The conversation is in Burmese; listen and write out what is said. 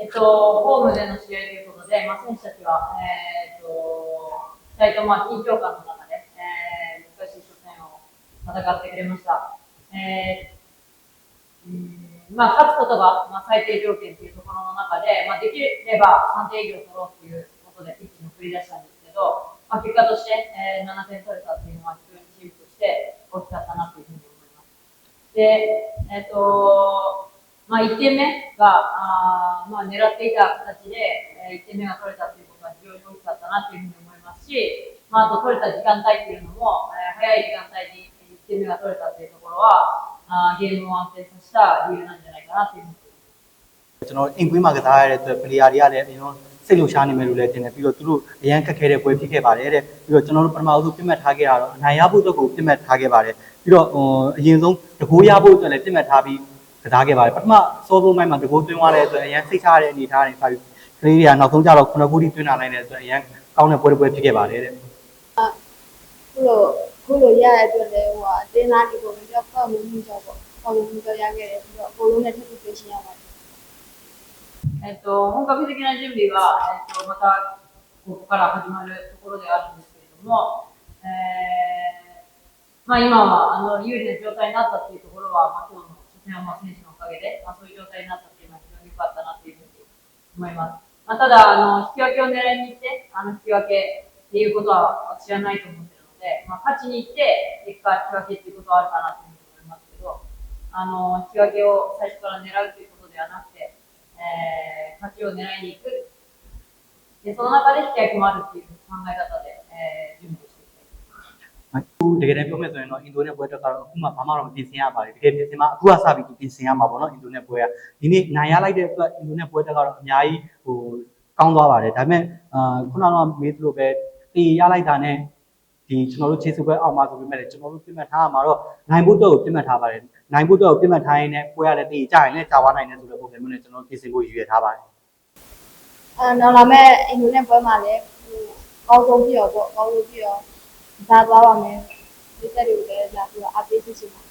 えっと、ホームでの試合ということで、まあ、選手たちは、えーっと、2人ともまあ緊張感の中で、えー難しい初戦を戦ってくれました。えーうんまあ、勝つことが、まあ、最低条件というところの中で、まあ、できれば3点以上取ろうということでピッチに繰り出したんですけど、まあ、結果として、えー7点取れたっていうのは非常にチームとして大きかったなというふうに思います。で、えっ、と、まあ、1点目が、あまあ、狙っていた形で、え1点目が取れたということは非常に大きかったなというふうに思いますし、まあ、あと取れた時間帯っていうのも、え早い時間帯に1点目が取れたというところは、あゲームを安定させた理由なんじゃないかなというふうにကျွန်တော်အိမ်ကွေးမှာကစားရတဲ့အတွက်ပလေယာတွေကလည်းအရင်စိတ်လှုပ်ရှားနေမယ်လို့လည်းတင်တယ်ပြီးတော့သူတို့အရန်ခက်ခဲတဲ့ပွဲဖြစ်ခဲ့ပါတယ်တဲ့ပြီးတော့ကျွန်တော်တို့ပထမအဆုံးပြတ်မှတ်ထားခဲ့တာတော့အနိုင်ရဖို့အတွက်ကိုပြတ်မှတ်ထားခဲ့ပါတယ်ပြီးတော့ဟိုအရင်ဆုံးတကိုးရဖို့အတွက်လည်းပြတ်မှတ်ထားပြီး ကစားခဲ့ပါတယ်ပထမစောဆုံးပိုင်းမှာတကိုးသွင်းသွားတဲ့အတွက်အရန်စိတ်ချရတဲ့အနေအထားတွေပါပြီးကလေးတွေကနောက်ဆုံးကျတော့ခုနကူတီသွင်းလာနိုင်တဲ့အတွက်အရန်ကောင်းတဲ့ပွဲတစ်ပွဲဖြစ်ခဲ့ပါတယ်တဲ့ ခုလိုခုလိုရတဲ့အတွက်လည်းဟိုအတင်းသားဒီကိုပြီးတော့ပေါ့လို့မှုကြောက်ပေါ့ပေါ့လို့မှုကြောက်ရခဲ့တယ်ပြီးတော့အကုန်လုံးနဲ့ထပ်ထပ်ပြေးရှင်းရပါတယ် えっと、本格的な準備は、えっと、また、ここから始まるところであるんですけれども、えー、まあ今は、あの、有利な状態になったっていうところは、まあ今日の 初戦はまあ選手のおかげで、まあそういう状態になったっていうのは非常に良かったなっていうふうに思います。まあただ、あの、引き分けを狙いに行って、あの、引き分けっていうことは私はないと思ってるので、まあ勝ちに行って、結果引き分けっていうことはあるかなというふうに思いますけど、あの、引き分けを最初から狙うということではなくて、えー、勝ちを狙いに行く。で、その中で引き分けもあるっていう考え方で、 တ်တကယ်တမ်းပြောမယ်ဆိုရင်တော့အင်ဒိုနဲ့ပွဲတက်ကတော့အခုမှဘာမှတော့မပြင်ဆင်ရပါဘူးတကယ်ပြင်ဆင်မှာအခုကစပြီးပြင်ဆင်ရမှာပေါ့နော်အင်ဒိုနဲ့ပွဲကဒီနေ့နိုင်ရလိုက်တဲ့အတွက်အင်ဒိုနဲ့ပွဲတက်ကတော့အများကြီးဟိုကောင်းသွားပါတယ်ဒါပေမဲ့အာခုနကတော့မေးသလိုပဲတေရလိုက်တာနဲ့ဒီကျွန်တော်တို့ခြေစုပွဲအောင်ပါဆိုပေမဲ့လည်းကျွန်တော်တို့ပြင်မှတ်ထားရမှာတော့နိုင်ဖို့တော့ပြင်မှတ်ထားပါတယ်နိုင်ဖို့တော့ပြင်မှတ်ထားရင်လည်းပွဲရလည်းတေကြရင်လည်းကြာသွားနိုင်တယ်ဆိုတဲ့ပုံစံမျိုးနဲ့ကျွန်တော်ပြင်ဆင်ဖို့ရည်ရွယ်ထားပါတယ်အဲနောက်လာမဲ့အင်ဒိုနဲ့ပွဲမှာလည်းဟိုကောင်းဆုံးပြရောပေါ့ကောင်းဆုံးပြရော စားသွားပါမယ်ဒီသက်တွေကိုလည်းလာပြီးတော့အပေးစစ်ချင်ပါ